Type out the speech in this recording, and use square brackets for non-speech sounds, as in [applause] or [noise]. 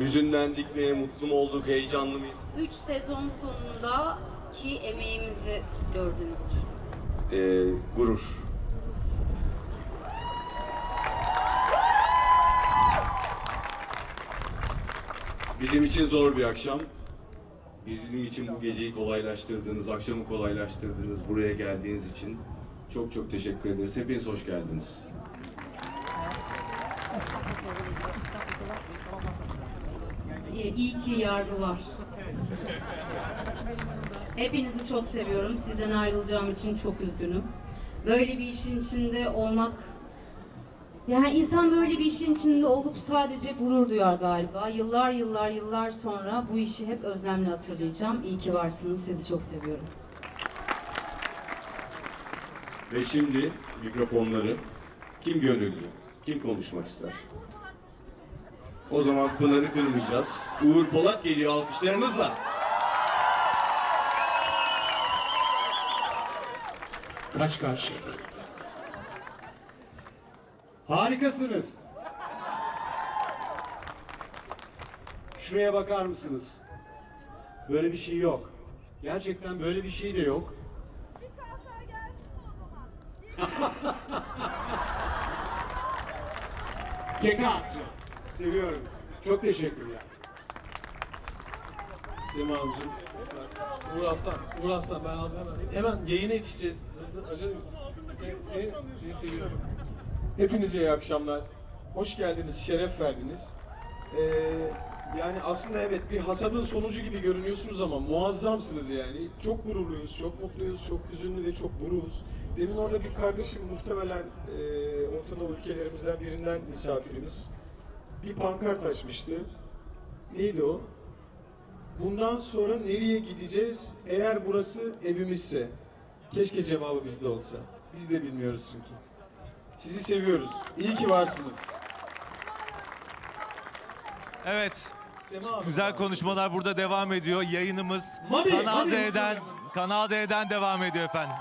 Hüzünlendik mi, mutlu mu olduk, heyecanlı mıyız? 3 sezon sonunda ki emeğimizi gördünüz. Ee, gurur. Bizim için zor bir akşam. Bizim için bu geceyi kolaylaştırdığınız, akşamı kolaylaştırdığınız, buraya geldiğiniz için çok çok teşekkür ederiz. Hepiniz hoş geldiniz. İyi ki yargı var. Hepinizi çok seviyorum. Sizden ayrılacağım için çok üzgünüm. Böyle bir işin içinde olmak yani insan böyle bir işin içinde olup sadece gurur duyar galiba. Yıllar yıllar yıllar sonra bu işi hep özlemle hatırlayacağım. İyi ki varsınız. Sizi çok seviyorum. Ve şimdi mikrofonları kim gönüllü, kim konuşmak ister? O zaman Pınar'ı kırmayacağız. Uğur Polat geliyor alkışlarınızla. Kaç karşı? Harikasınız. Şuraya bakar mısınız? Böyle bir şey yok. Gerçekten böyle bir şey de yok. [laughs] Keka atı. Seviyoruz. Çok teşekkürler. Sema abicim. Uğur Aslan, Uğur Aslan ben abi hemen. Hemen yayına yetişeceğiz. Acele seni, seni, seni seviyorum. Hepinize iyi akşamlar. Hoş geldiniz, şeref verdiniz. Ee, yani aslında evet bir hasadın sonucu gibi görünüyorsunuz ama muazzamsınız yani. Çok gururluyuz, çok mutluyuz, çok hüzünlü ve çok buruz. Demin orada bir kardeşim muhtemelen e, Orta Doğu ülkelerimizden birinden misafirimiz. Bir pankart açmıştı. Neydi o? Bundan sonra nereye gideceğiz eğer burası evimizse? Keşke cevabı bizde olsa. Biz de bilmiyoruz çünkü. Sizi seviyoruz. İyi ki varsınız. Evet. Güzel konuşmalar burada devam ediyor. Yayınımız Kanal. D'den Kanal D'den devam ediyor efendim.